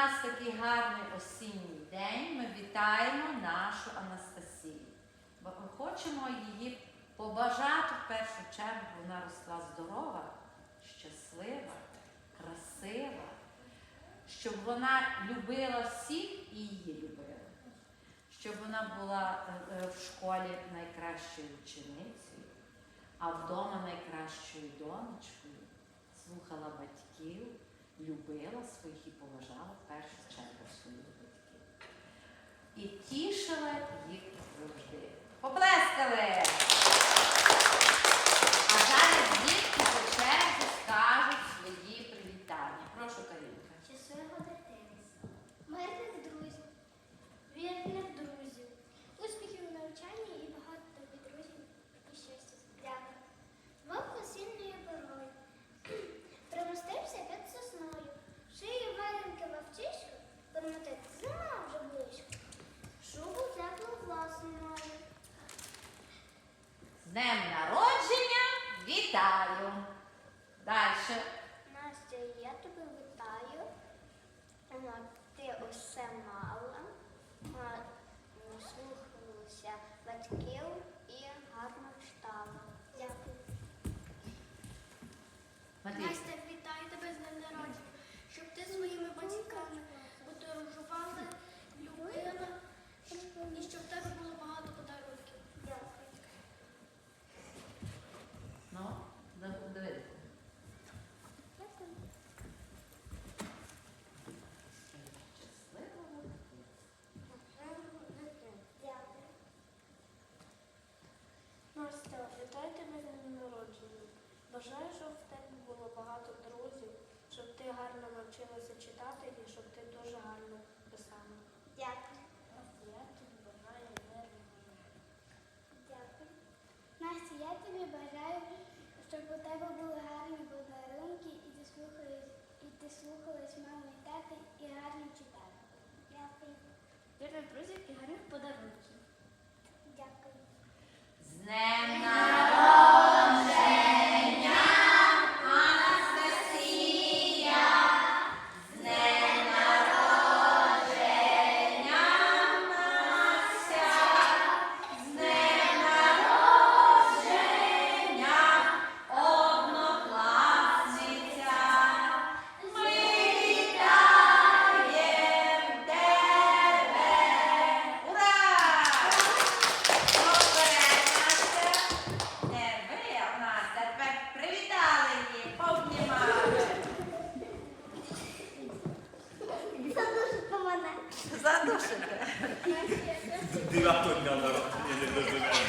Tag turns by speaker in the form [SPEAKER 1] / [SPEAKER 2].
[SPEAKER 1] нас такий гарний осінній день. Ми вітаємо нашу Анастасію. Бо ми хочемо її побажати в першу чергу, вона росла здорова, щаслива, красива, щоб вона любила всіх і її любили, щоб вона була е, е, в школі найкращою ученицею, а вдома найкращою донечкою, слухала батьків, любила своїх і поважала в першу чергу своїх батьків. І тішила їх завжди. Поплескали! Днем народження вітаю! Далі.
[SPEAKER 2] Настя, я тебе вітаю. Ти усе мала, а, слухалася батьків і гарно читала. Дякую.
[SPEAKER 1] Матвій.
[SPEAKER 3] Настя, вітаю тебе з днем народження, щоб ти своїми батьками подорожувала, любила і щоб в тебе було багато подарунків.
[SPEAKER 2] Дякую.
[SPEAKER 1] Ну, да- диви.
[SPEAKER 2] Дякую.
[SPEAKER 1] Щасливого дитинства.
[SPEAKER 2] Дякую.
[SPEAKER 3] Вітаю тебе з днем народження. Бажаю, щоб в тебе було багато друзів, щоб ти гарно навчилася читати і щоб ти дуже гарно писала.
[SPEAKER 2] Дякую.
[SPEAKER 3] Я тобі бажаю мирного.
[SPEAKER 2] Дякую. Настя, я тобі бажаю, щоб у тебе були гарні подарунки і ти слухалась, і ти слухалась маму і тати і гарно читала. Дякую.
[SPEAKER 3] Вірних друзів і гарних подарунків.
[SPEAKER 1] doesn't